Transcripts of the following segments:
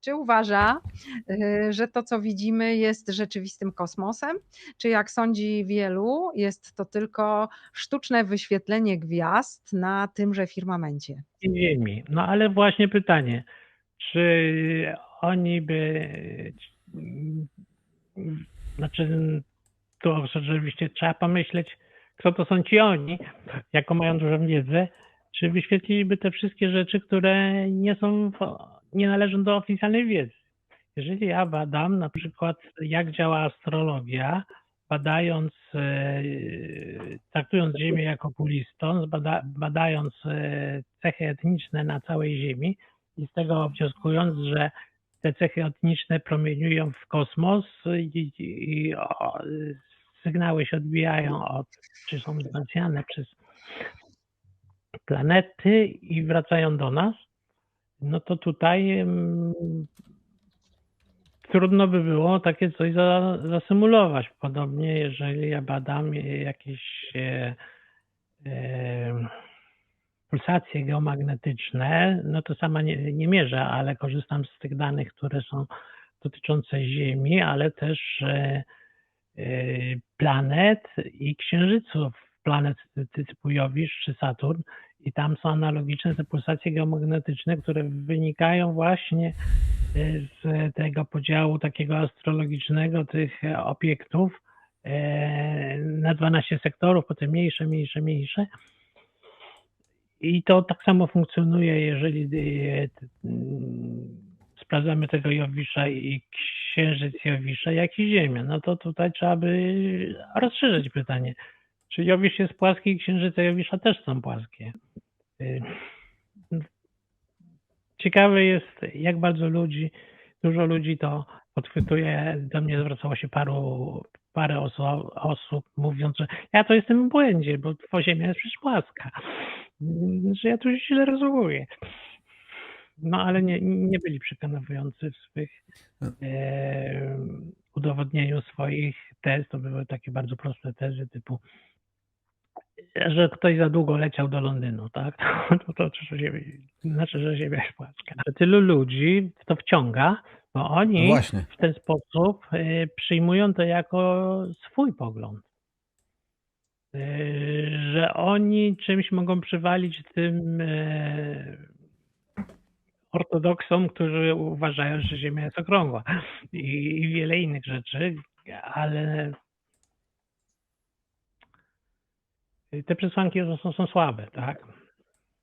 Czy uważa, y, że to, co widzimy, jest rzeczywistym kosmosem? Czy jak sądzi wielu, jest to tylko sztuczne wyświetlenie gwiazd na tymże firmamencie? Ziemi. No ale właśnie pytanie, czy oni by, znaczy tu oczywiście trzeba pomyśleć, kto to są ci oni, jaką mają dużą wiedzę, czy wyświetliliby te wszystkie rzeczy, które nie są, nie należą do oficjalnej wiedzy. Jeżeli ja badam na przykład, jak działa astrologia, badając, e, traktując Ziemię jako półliston, bada, badając e, cechy etniczne na całej Ziemi i z tego wnioskując, że te cechy etniczne promieniują w kosmos i, i, i o, sygnały się odbijają od, czy są wzmacniane przez planety i wracają do nas, no to tutaj trudno by było takie coś za, zasymulować. Podobnie, jeżeli ja badam jakieś e, e, pulsacje geomagnetyczne, no to sama nie, nie mierzę, ale korzystam z tych danych, które są dotyczące Ziemi, ale też e planet i księżyców, planet typu Jowisz czy Saturn i tam są analogiczne te pulsacje geomagnetyczne, które wynikają właśnie e, z tego podziału takiego astrologicznego tych obiektów e, na 12 sektorów, potem mniejsze, mniejsze, mniejsze. I to tak samo funkcjonuje, jeżeli e, sprawdzamy tego Jowisza i księżyc Jowisza, jak i Ziemia. No to tutaj trzeba by rozszerzyć pytanie. Czy Jowisz jest płaski i księżyce Jowisza też są płaskie? Y, ciekawe jest, jak bardzo ludzi, dużo ludzi to podchwytuje. Do mnie zwracało się paru, parę osób, osób mówiąc, że ja to jestem w błędzie, bo Ziemia jest przecież płaska. Że ja tu źle rozumuję. No ale nie, nie byli przekonujący w swych e, udowodnieniu swoich tez. To były takie bardzo proste tezy typu że ktoś za długo leciał do Londynu, tak? To, to, to znaczy, że Ziemia jest płaska. Tylu ludzi to wciąga, bo oni no w ten sposób y, przyjmują to jako swój pogląd. Y, że oni czymś mogą przywalić tym y, ortodoksom, którzy uważają, że Ziemia jest okrągła i, i wiele innych rzeczy, ale te przesłanki są, są słabe, tak?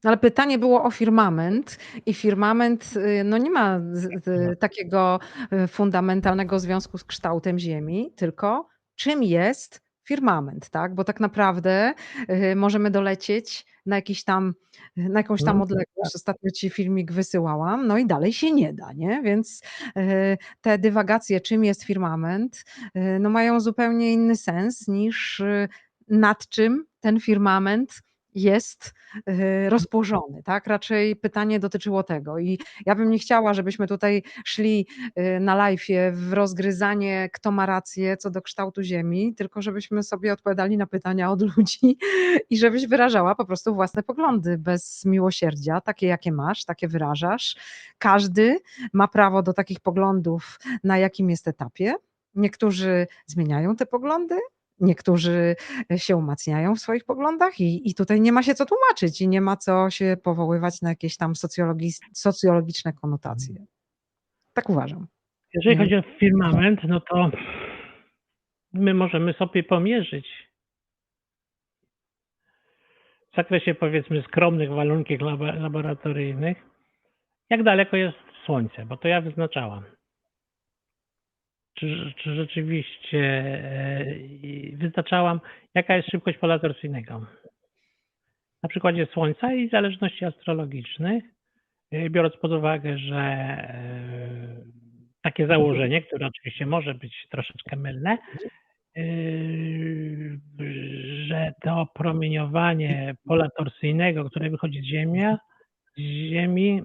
Ale pytanie było o firmament i firmament y, no nie ma z, z, takiego y, fundamentalnego związku z kształtem Ziemi, tylko czym jest firmament, tak? Bo tak naprawdę y, możemy dolecieć na jakiś tam, na jakąś tam mhm. odległość. Tak. Ostatnio ci filmik wysyłałam, no i dalej się nie da, nie? Więc te dywagacje, czym jest firmament, no mają zupełnie inny sens niż nad czym ten firmament jest y, rozpołożony, tak? Raczej pytanie dotyczyło tego i ja bym nie chciała, żebyśmy tutaj szli y, na live w rozgryzanie, kto ma rację co do kształtu Ziemi, tylko żebyśmy sobie odpowiadali na pytania od ludzi i żebyś wyrażała po prostu własne poglądy bez miłosierdzia, takie jakie masz, takie wyrażasz. Każdy ma prawo do takich poglądów na jakim jest etapie. Niektórzy zmieniają te poglądy, Niektórzy się umacniają w swoich poglądach i, i tutaj nie ma się co tłumaczyć i nie ma co się powoływać na jakieś tam socjologi socjologiczne konotacje. Tak uważam. Jeżeli chodzi o firmament, no to my możemy sobie pomierzyć w zakresie powiedzmy skromnych warunków laboratoryjnych, jak daleko jest Słońce, bo to ja wyznaczałam czy, czy rzeczywiście e, wyznaczałam, jaka jest szybkość pola torsyjnego. Na przykładzie Słońca i zależności astrologicznych, e, biorąc pod uwagę, że e, takie założenie, które oczywiście może być troszeczkę mylne, że to promieniowanie pola torsyjnego, które wychodzi z Ziemi, z Ziemi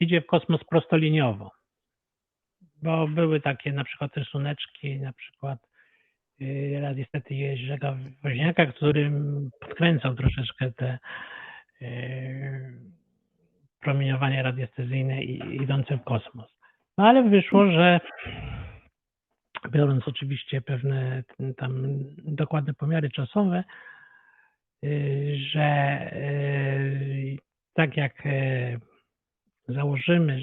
idzie w kosmos prostoliniowo bo były takie na przykład rysuneczki, na przykład yy, niestety Jerzego Woźniaka, którym podkręcał troszeczkę te, yy, promieniowanie radiestezyjne idące w kosmos. No ale wyszło, że biorąc oczywiście pewne tam dokładne pomiary czasowe, y, że y, tak jak y, założymy,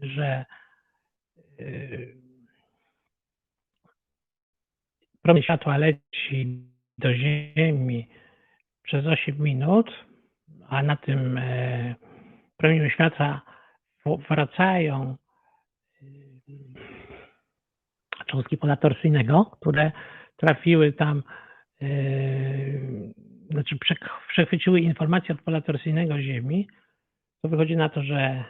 że, y, promień światła leci do Ziemi przez 8 minut, a na tym e, promieniu światła wracają y, cząstki pola torsyjnego, które trafiły tam, yy, znaczy przechwyciły informacje od pola torsyjnego Ziemi, to wychodzi na to, że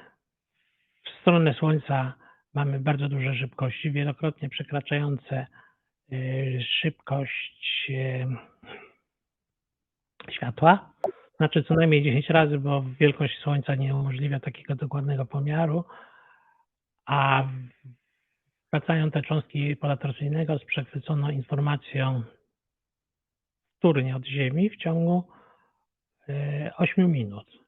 w stronę Słońca mamy bardzo duże szybkości, wielokrotnie przekraczające yy, szybkość yy, światła. Znaczy co najmniej 10 razy, bo wielkość Słońca nie umożliwia takiego dokładnego pomiaru, a wracają te cząstki pola z przechwyconą informacją wtórnie od Ziemi w ciągu e, 8 minut.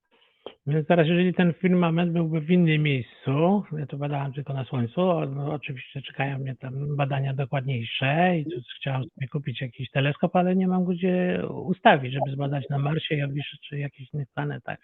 Więc teraz, jeżeli ten firmament byłby w innym miejscu, ja to badałem tylko na Słońcu, no, oczywiście czekają mnie tam badania dokładniejsze i tu chciałem sobie kupić jakiś teleskop, ale nie mam gdzie ustawić, żeby zbadać na Marsie, Jowiszu czy jakichś innych planetach.